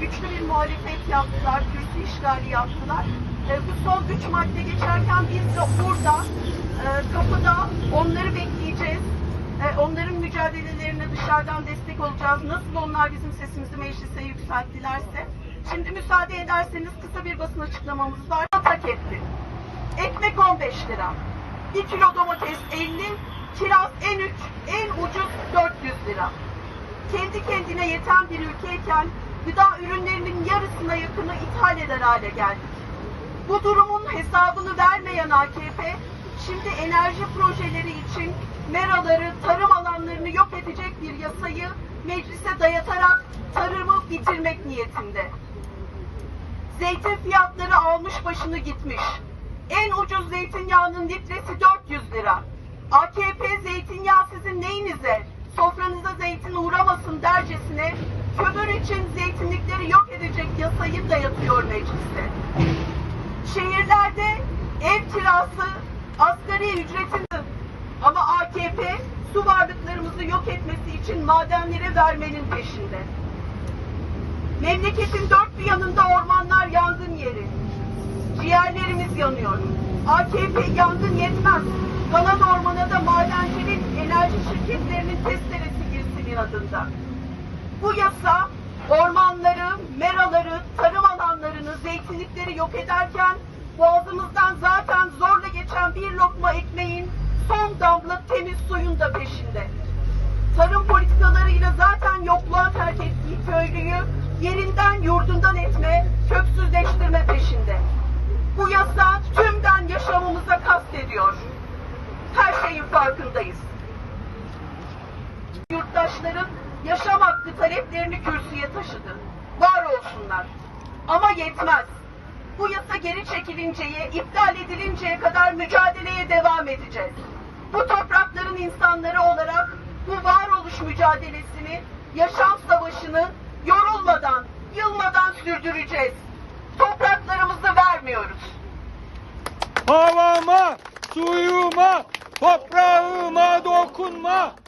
güçlü bir muhalefet yaptılar, kürsü işgali yaptılar. E, bu son üç madde geçerken biz de burada e, kapıda onları bekleyeceğiz. E, onların mücadelelerine dışarıdan destek olacağız. Nasıl onlar bizim sesimizi meclise yükselttilerse. Şimdi müsaade ederseniz kısa bir basın açıklamamız var. Tak etti. Ekmek 15 lira. 1 kilo domates 50, kiraz en üç, en ucuz 400 lira. Kendi kendine yeten bir ülkeyken gıda ürünlerinin yarısına yakını ithal eder hale geldik. Bu durumun hesabını vermeyen AKP, şimdi enerji projeleri için meraları, tarım alanlarını yok edecek bir yasayı meclise dayatarak tarımı bitirmek niyetinde. Zeytin fiyatları almış başını gitmiş. En ucuz zeytinyağının litresi 400 lira. İçin zeytinlikleri yok edecek yasayı dayatıyor mecliste. Şehirlerde ev kirası asgari ücretin ama AKP su varlıklarımızı yok etmesi için madenlere vermenin peşinde. Memleketin dört bir yanında ormanlar yangın yeri. Ciğerlerimiz yanıyor. AKP yangın yetmez. Kalan ormana da madencinin enerji şirketlerinin testeresi girsin inadında. Bu yasa ormanları, meraları, tarım alanlarını, zeytinlikleri yok ederken boğazımızdan zaten zorla geçen bir lokma ekmeğin son damla temiz suyun da peşinde. Tarım politikalarıyla zaten yokluğa terk ettiği köylüyü yerinden yurdundan etme, köksüzleştirme peşinde. Bu yasa tümden yaşamımıza kastediyor. Her şeyin farkındayız yurttaşların yaşam hakkı taleplerini kürsüye taşıdı. Var olsunlar. Ama yetmez. Bu yasa geri çekilinceye, iptal edilinceye kadar mücadeleye devam edeceğiz. Bu toprakların insanları olarak bu varoluş mücadelesini, yaşam savaşını yorulmadan, yılmadan sürdüreceğiz. Topraklarımızı vermiyoruz. Havama, suyuma, toprağıma dokunma.